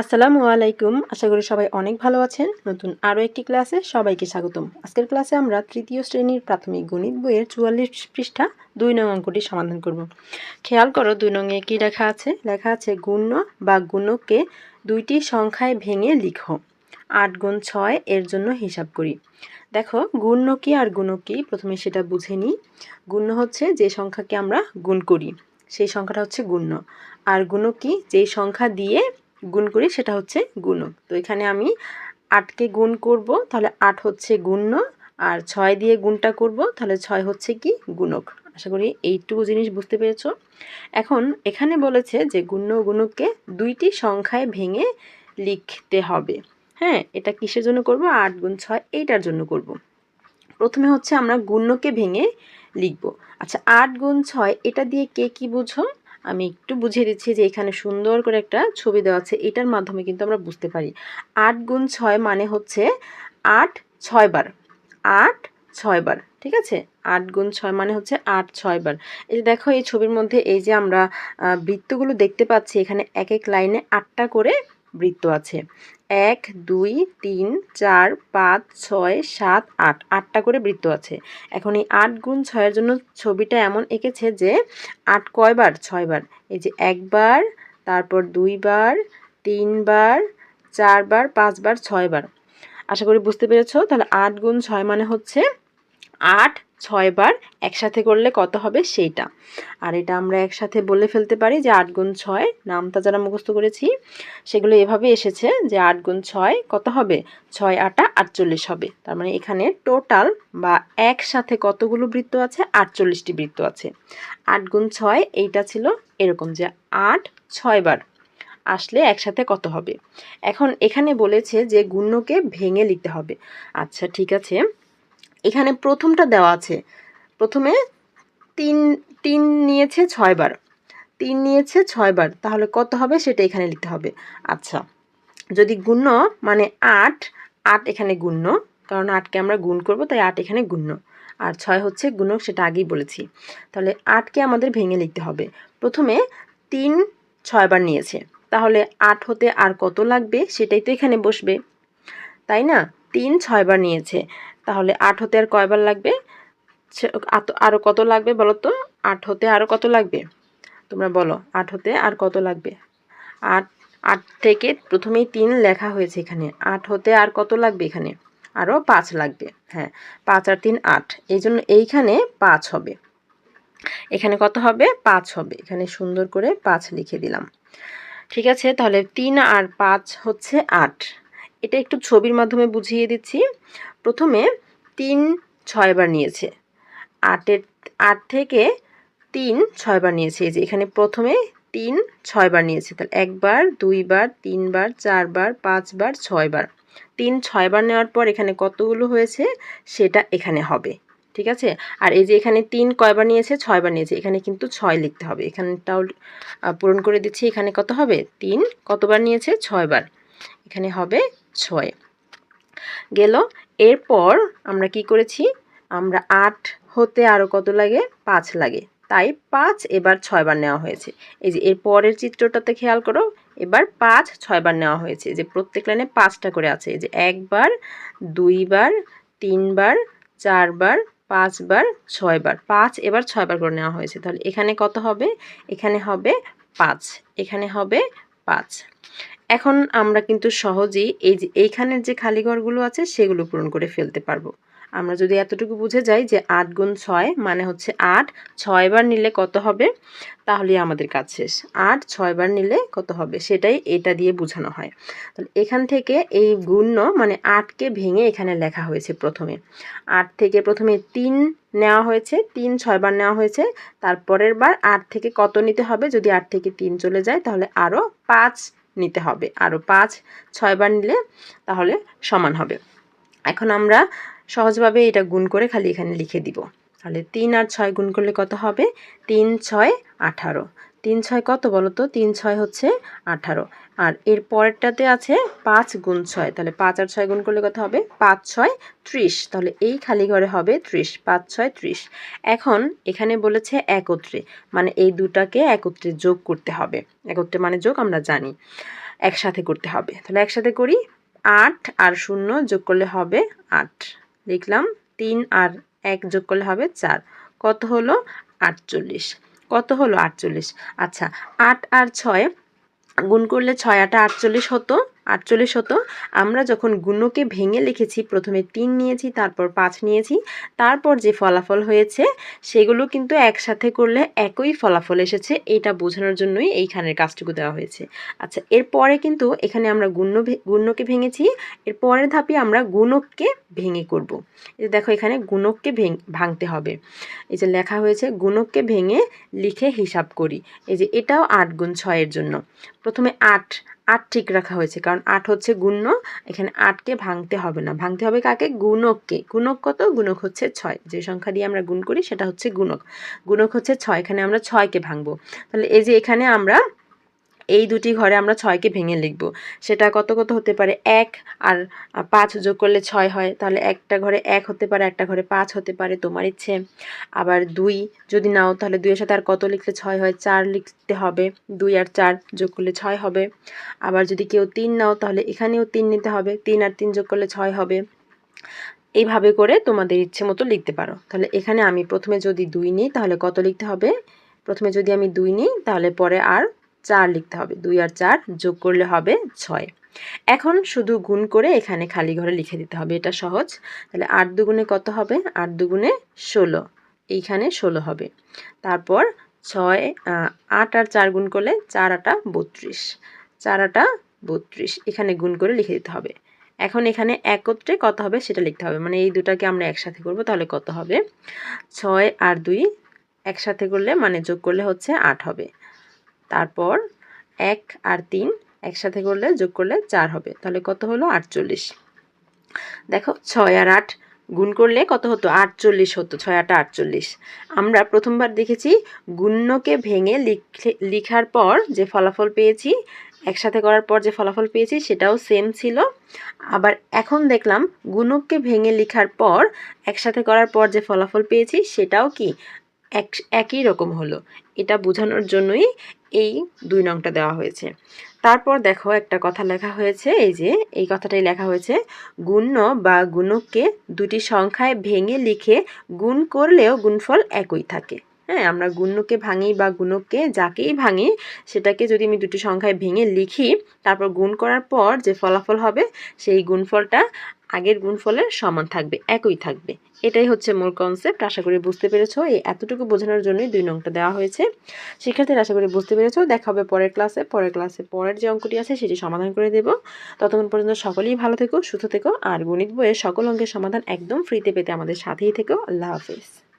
আসসালামু আলাইকুম। আশা করি সবাই অনেক ভালো আছেন। নতুন আরও একটি ক্লাসে সবাইকে স্বাগতম। আজকের ক্লাসে আমরা তৃতীয় শ্রেণির প্রাথমিক গণিত বইয়ের চুয়াল্লিশ পৃষ্ঠা দুই নং অঙ্কটি সমাধান করব। খেয়াল করো, দুই নংয়ে কী লেখা আছে? লেখা আছে, গুণ্য বা গুণককে দুইটি সংখ্যায় ভেঙে লিখো। আট গুণ ছয়, এর জন্য হিসাব করি। দেখো, গুণ্য কি আর গুণক কি? প্রথমে সেটা বুঝে নিই। গুণ্য হচ্ছে যে সংখ্যাকে আমরা গুণ করি। সেই সংখ্যাটা হচ্ছে গুণ্য। আর গুণক কি? যেই সংখ্যা দিয়ে গুণ করি, সেটা হচ্ছে গুণক তো এখানে আমি আটকে গুণ করব, তাহলে আট হচ্ছে গুণ্য, আর ছয় দিয়ে গুণটা করব, তাহলে ছয় হচ্ছে কি? গুণক। আশা করি এইটুকু জিনিস বুঝতে পেরেছ। এখন এখানে বলেছে যে গুণ্য গুণককে দুইটি সংখ্যায় ভেঙে লিখতে হবে। হ্যাঁ এটা কিসের জন্য করব? আট গুণ ছয়, এইটার জন্য করব। প্রথমে হচ্ছে আমরা গুণ্যকে ভেঙে লিখব। আচ্ছা আট গুণ ছয়, এটা দিয়ে কে কি বুঝো? আমি একটু বুঝিয়ে দিচ্ছি যে এখানে সুন্দর করে একটা ছবি দেওয়া আছে। এটার মাধ্যমে কিন্তু আমরা বুঝতে পারি। আট গুণ ছয় মানে হচ্ছে আট ছয়বার আট ছয়বার ঠিক আছে? আট গুণ ছয় মানে হচ্ছে আট ছয়বার এই যে দেখো, এই ছবির মধ্যে এই যে আমরা বৃত্তগুলো দেখতে পাচ্ছি, এখানে এক এক লাইনে আটটা করে বৃত্ত আছে। এক, দুই, তিন, চার, পাঁচ, ছয়, সাত, আট। আটটা করে বৃত্ত আছে। এখন এই আট গুণ ছয়ের জন্য ছবিটা এমন এঁকেছে যে আট কয়বার? ছয়বার। এই যে একবার, তারপর দুইবার, তিনবার, চারবার, পাঁচবার, ছয়বার। আশা করি বুঝতে পেরেছ? তাহলে আট গুণ ছয় মানে হচ্ছে আট ছয়বার একসাথে করলে কত হবে সেইটা। আর এটা আমরা একসাথে বলে ফেলতে পারি যে আট গুণ ছয়, নামটা যারা মুখস্থ করেছি, সেগুলো এভাবে এসেছে যে আট গুণ ছয় কত হবে? ছয় আটা আটচল্লিশ হবে। তার মানে এখানে টোটাল বা একসাথে কতগুলো বৃত্ত আছে? আটচল্লিশটি বৃত্ত আছে। আট গুণ ছয় এইটা ছিল এরকম যে আট ছয়বার আসলে একসাথে কত হবে? এখন এখানে বলেছে যে গুণ্যকে ভেঙে লিখতে হবে। আচ্ছা ঠিক আছে। এখানে প্রথমটা দেওয়া আছে। প্রথমে তিন তিন নিয়েছে ছয়বার। তিন নিয়েছে ছয়বার, তাহলে কত হবে? সেটা এখানে লিখতে হবে। আচ্ছা যদি গুণ্য মানে আট আট এখানে গুণ্য, কারণ আটকে আমরা গুণ করব, তাই আট এখানে গুণ্য। আর ছয় হচ্ছে গুণক, সেটা আগেই বলেছি। তাহলে আটকে আমাদের ভেঙে লিখতে হবে। প্রথমে তিন ছয়বার নিয়েছে, তাহলে আট হতে আর কত লাগবে? সেটাই তো এখানে বসবে। তাই না? তিন ছয়বার নিয়েছে। তাহলে আট হতে আর কয়বার লাগবে? আরও কত লাগবে বলো তো? আট হতে আরও কত লাগবে? তোমরা বলো, আট হতে আর কত লাগবে? আট আট থেকে প্রথমেই তিন লেখা হয়েছে এখানে। আট হতে আর কত লাগবে এখানে? আরও পাঁচ লাগবে হ্যাঁ। পাঁচ আর তিন, আট। এই জন্য এইখানে পাঁচ হবে। এখানে কত হবে? পাঁচ হবে। এখানে সুন্দর করে পাঁচ লিখে দিলাম। ঠিক আছে, তাহলে তিন আর পাঁচ হচ্ছে আট। এটা একটু ছবির মাধ্যমে বুঝিয়ে দিচ্ছি। প্রথমে তিন ছয়বার নিয়েছে। আটের, আট থেকে তিন ছয়বার নিয়েছে। এই যে এখানে প্রথমে তিন ছয়বার নিয়েছে। তাহলে একবার দুইবার তিনবার চারবার পাঁচবার ছয়বার তিন ছয়বার নেওয়ার পর এখানে কতগুলো হয়েছে? সেটা এখানে হবে। ঠিক আছে? আর এই যে এখানে তিন কয়বার নিয়েছে? ছয়বার নিয়েছে। এখানে কিন্তু ছয় লিখতে হবে। এখানটাও পূরণ করে দিচ্ছি। এখানে কত হবে? তিন। কতবার নিয়েছে? ছয়বার এখানে হবে ছয়। গেল। এরপর আমরা কি করেছি? আমরা আট হতে আরও কত লাগে? পাঁচ লাগে। তাই পাঁচ এবার ছয়বার নেওয়া হয়েছে। এই যে এর পরের চিত্রটাতে খেয়াল করো, এবার পাঁচ ছয়বার নেওয়া হয়েছে। যে প্রত্যেক লাইনে পাঁচটা করে আছে। যে একবার, দুইবার, তিনবার, চারবার, পাঁচবার, ছয়বার। পাঁচ এবার ছয়বার করে নেওয়া হয়েছে। তাহলে এখানে কত হবে? এখানে হবে পাঁচ। এখানে হবে পাঁচ। এখন আমরা কিন্তু সহজেই এই যে, এইখানের যে খালি ঘরগুলো আছে সেগুলো পূরণ করে ফেলতে পারব। আমরা যদি এতটুকু বুঝে যাই যে আট গুণ ছয় মানে হচ্ছে আট ছয়বার নিলে কত হবে? তাহলে আমাদের কাজ শেষ। আট ছয়বার নিলে কত হবে? সেটাই এটা দিয়ে বোঝানো হয়। তাহলে এখান থেকে এই গুণ্য মানে আটকে ভেঙে এখানে লেখা হয়েছে প্রথমে। আট থেকে প্রথমে তিন নেওয়া হয়েছে, তিন ছয়বার নেওয়া হয়েছে। তারপরের বার আট থেকে কত নিতে হবে? যদি আট থেকে তিন চলে যায় তাহলে আরও পাঁচ নিতে হবে। আরও পাঁচ ছয়বার নিলে তাহলে সমান হবে। এখন আমরা সহজভাবে এটা গুণ করে খালি এখানে লিখে দিব। তাহলে তিন আর ছয় গুণ করলে কত হবে? তিন, ছয়, আঠারো। তিন, ছয় কত বলো তো তিন, ছয় হচ্ছে আঠারো। আর এর পরেরটাতে আছে পাঁচ গুণ ছয়। তাহলে পাঁচ আর ছয় গুণ করলে কত হবে? পাঁচ ছয় ত্রিশ। তাহলে এই খালি ঘরে হবে ত্রিশ, পাঁচ ছয় ত্রিশ। এখন এখানে বলেছে একত্রে। মানে এই দুটাকে একত্রে যোগ করতে হবে। একত্রে মানে যোগ আমরা জানি। একসাথে করতে হবে। তাহলে একসাথে করি আট আর শূন্য যোগ করলে হবে আট। লিখলাম তিন আর এক যোগ করলে হবে চার। কত হলো আটচল্লিশ। কত হলো আটচল্লিশ? আচ্ছা আট আর ছয় গুণ করলে ছয় আটা আটচল্লিশ হতো আটচল্লিশ হতো। আমরা যখন গুণকে ভেঙে লিখেছি, প্রথমে তিন নিয়েছি, তারপর পাঁচ নিয়েছি, তারপর যে ফলাফল হয়েছে, সেগুলো কিন্তু একসাথে করলে একই ফলাফল এসেছে। এটা বোঝানোর জন্যই এইখানের কাজটুকু দেওয়া হয়েছে। আচ্ছা এরপরে কিন্তু এখানে আমরা গুণ্য গুণ্যকে ভেঙেছি এর পরের ধাপে আমরা গুণককে ভেঙে করব। দেখো এখানে গুণককে ভেঙ, ভাঙতে হবে। এই যে লেখা হয়েছে, গুণককে ভেঙে লিখে হিসাব করি। এই যে এটাও আট গুণ ছয়ের জন্য। প্রথমে আট আট ঠিক রাখা হয়েছে, কারণ আট হচ্ছে গুণ্য, এখানে আটকে ভাঙতে হবে না। ভাঙতে হবে কাকে? গুণককে। গুণক কত? গুণক হচ্ছে ছয়। যে সংখ্যা দিয়ে আমরা গুণ করি, সেটা হচ্ছে গুণক। গুণক হচ্ছে ছয়, এখানে আমরা ছয়কে ভাঙবো। তাহলে এই যে এখানে আমরা এই দুটি ঘরে আমরা ছয়কে ভেঙে লিখব। সেটা কত কত হতে পারে এক, আর পাঁচ যোগ করলে ছয় হয়, তাহলে একটা ঘরে এক হতে পারে, একটা ঘরে পাঁচ হতে পারে, তোমার ইচ্ছে। আবার দুই যদি নাও, তাহলে দুইয়ের সাথে আর কত লিখলে ছয় হয়? চার লিখতে হবে, দুই আর চার যোগ করলে ছয় হবে। আবার যদি কেউ তিন নাও, তাহলে এখানেও তিন নিতে হবে, তিন আর তিন যোগ করলে ছয় হবে। এইভাবে করে তোমাদের ইচ্ছে মতো লিখতে পারো। তাহলে এখানে আমি প্রথমে যদি দুই নিই, তাহলে কত লিখতে হবে? প্রথমে যদি আমি দুই নিই, তাহলে পরে আর চার লিখতে হবে। দুই আর চার যোগ করলে হবে ছয়। এখন শুধু গুণ করে এখানে খালি ঘরে লিখে দিতে হবে। এটা সহজ। তাহলে আট দুগুণে কত হবে? আট দুগুণে ষোলো। এইখানে ষোলো হবে। তারপর ছয় আট আর চার গুণ করলে চার আটা বত্রিশ। চার আটা বত্রিশ। এখানে গুণ করে লিখে দিতে হবে। এখন এখানে একত্রে কত হবে সেটা লিখতে হবে। মানে এই দুটাকে আমরা একসাথে করব, তাহলে কত হবে? ছয় আর দুই একসাথে করলে মানে যোগ করলে হচ্ছে আট হবে। তারপর এক আর তিন একসাথে করলে, যোগ করলে চার হবে। তাহলে কত হলো? আটচল্লিশ। দেখো, ছয় আর আট গুণ করলে কত হতো? আটচল্লিশ হতো, ছয় আট আটচল্লিশ। আমরা প্রথমবার দেখেছি গুণ্যকে ভেঙে লিখে লিখার পর যে ফলাফল পেয়েছি, একসাথে করার পর যে ফলাফল পেয়েছি, সেটাও সেম ছিল। আবার এখন দেখলাম, গুণককে ভেঙে লিখার পর, একসাথে করার পর যে ফলাফল পেয়েছি, সেটাও কি? এক, একই রকম হলো। এটা বোঝানোর জন্যই এই দুই নংটা দেওয়া হয়েছে। তারপর দেখো একটা কথা লেখা হয়েছে, এই যে, এই কথাটাই লেখা হয়েছে, গুণ্য বা গুণককে দুটি সংখ্যায় ভেঙে লিখে গুণ করলেও গুণফল একই থাকে। হ্যাঁ আমরা গুণ্যকে ভাঙি বা গুণককে যাকেই ভাঙি, সেটাকে যদি আমি দুটি সংখ্যায় ভেঙে লিখি, তারপর গুণ করার পর যে ফলাফল হবে, সেই গুণফলটা আগের গুণফলের সমান থাকবে, একই থাকবে। এটাই হচ্ছে মূল কনসেপ্ট আশা করি বুঝতে পেরেছ। এই এতটুকু বোঝানোর জন্যই দুই নংটা দেওয়া হয়েছে। শিক্ষার্থীরা, আশা করি বুঝতে পেরেছ। দেখা হবে পরের ক্লাসে পরের ক্লাসে পরের যে অঙ্কটি আছে, সেটি সমাধান করে দেব। ততক্ষণ পর্যন্ত সকলেই ভালো থেকো, সুস্থ থেকো। আর গণিত বইয়ের সকল অঙ্কের সমাধান একদম ফ্রিতে পেতে আমাদের সাথেই থেকো। আল্লাহ হাফিজ।